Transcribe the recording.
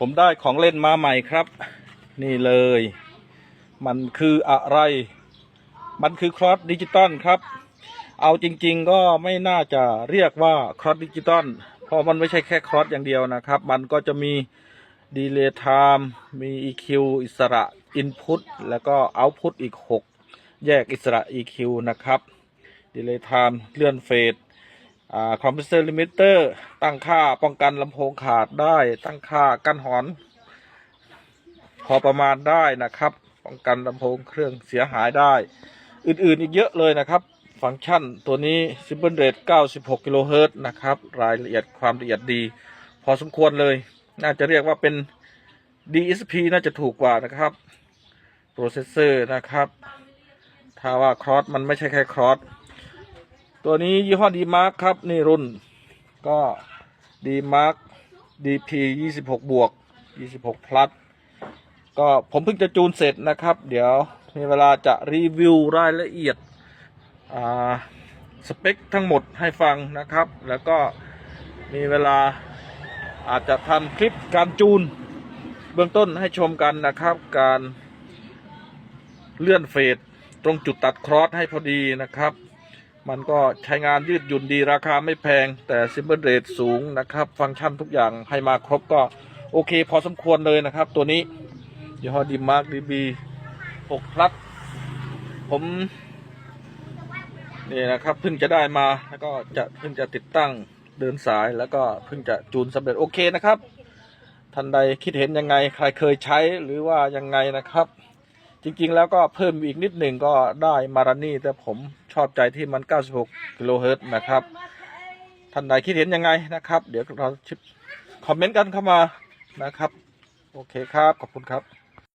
ผมได้ของเล่นมาใหม่ครับ นี่เลย มันคืออะไร มันคือครอสดิจิตอลครับ เอาจริง ๆ ก็ไม่น่าจะเรียกว่าครอสดิจิตอลเพราะมันไม่ใช่แค่ครอสอย่างเดียวนะครับ มันก็จะมีดีเลย์ไทม์มี EQ อิสระ Input แล้วก็ Output อีก 6 แยกอิสระ EQ นะครับดีเลย์ไทม์เลื่อนเฟส คอมเพรสเซอร์ลิมิเตอร์ ตั้งค่าป้องกันลำโพงขาดได้ ตั้งค่ากั้นหอน พอประมาณได้นะครับ ป้องกันลำโพงเครื่องเสียหายได้ อื่นๆอีกเยอะเลยนะครับ ฟังก์ชันตัวนี้ Simple Rate 96กิโลเฮิรตซ์นะครับ รายละเอียดความละเอียดดี พอสมควรเลย น่าจะเรียกว่าเป็น DSP น่าจะถูกกว่านะครับโปรเซสเซอร์นะครับ ถ้าว่าครอสมันไม่ใช่แค่ครอส ตัวนี้ยี่ห้อดีมาร์คครับ นี่รุ่น ก็ดีมาร์ค DP 26บหกบวก26 plus ก็ผมเพิ่งจะจูนเสร็จนะครับ เดี๋ยวมีเวลาจะรีวิวรายละเอียดอ่าสเปคทั้งหมดให้ฟังนะครับ แล้วก็มีเวลาอาจจะทำคลิปการจูน เบื้องต้นให้ชมกันนะครับ การเลื่อนเฟสตรงจุดตัดครอสให้พอดีนะครับ มันก็ใช้งานยืดหยุ่นดีราคาไม่แพง แต่ซิมเบิลเรทสูงนะครับ ฟังก์ชันทุกอย่างให้มาครบก็โอเค พอสมควรเลยนะครับ ตัวนี้ยี่ห้อดีมาร์กดีบี6พลัสผมนี่นะครับเพิ่งจะได้มาแล้วก็จะเพิ่งจะติดตั้งเดินสายแล้วก็เพิ่งจะจูนสำเร็จโอเคนะครับท่านใดคิดเห็นยังไงใครเคยใช้หรือว่ายังไงนะครับ จริงๆ แล้วก็เพิ่มอีกนิดหนึ่งก็ได้มารานี่แต่ผมชอบใจที่มัน 96 กิโลเฮิรตซ์นะครับ ท่านใดคิดเห็นยังไงนะครับ เดี๋ยวเราคอมเมนต์กันเข้ามานะครับ โอเคครับ ขอบคุณครับ